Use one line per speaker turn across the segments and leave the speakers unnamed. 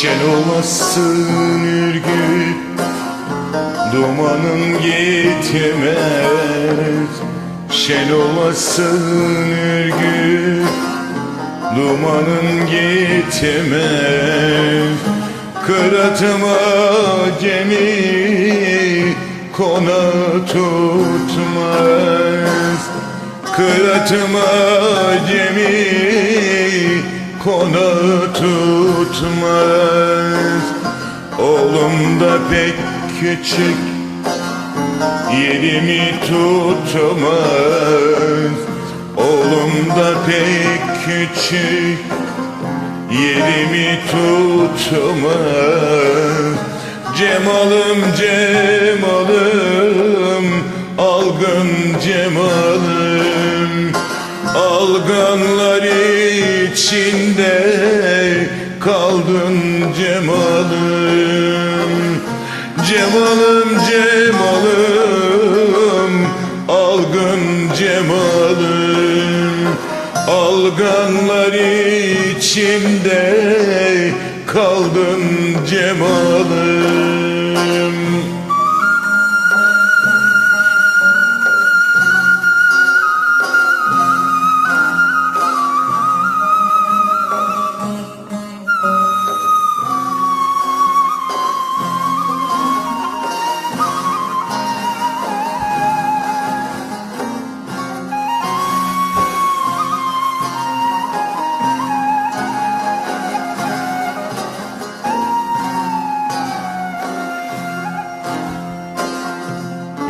Şen olasın ürgüp Dumanın gitmez Şen olasın ürgüp Dumanın gitmez Kıratıma gemi Kona tutmaz Kıratıma gemi Kona tutmaz. Oğlum da pek küçük Yerimi tutmaz. Oğlum da pek küçük Yerimi tutmaz. Cemalım cemalım Algın cemalım Alganlar içinde kaldın cemalım. Cemalım cemalım. Algın cemalım. Alganlar içinde kaldın cemalım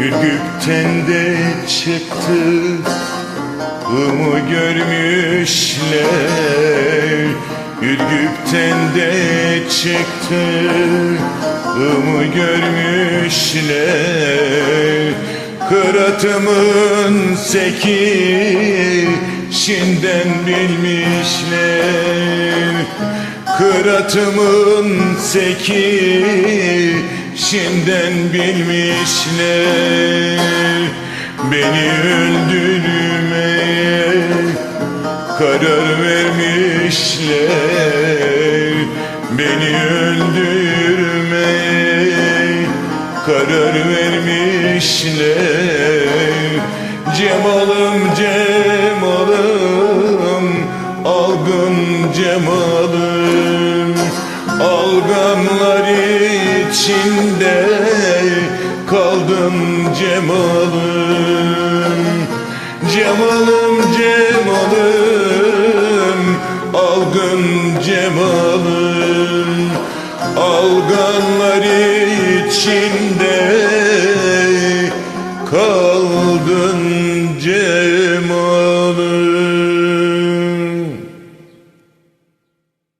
Ürgüpten de çıktı Imı görmüşler. Ürgüpten de çıktı Imı görmüşler. Kıratımın sekişinden bilmişler. Kıratımın sekişinden bilmişler Beni öldürmeye karar vermişler Beni öldürmeye karar vermişler. Cemalım cemalım algın cemalım Alganlar içinde kaldım Cemal'ım. Cemal'ım Cemal'ım. Algın Cemal'ım. Alganlar içinde kaldın Cemal'ım.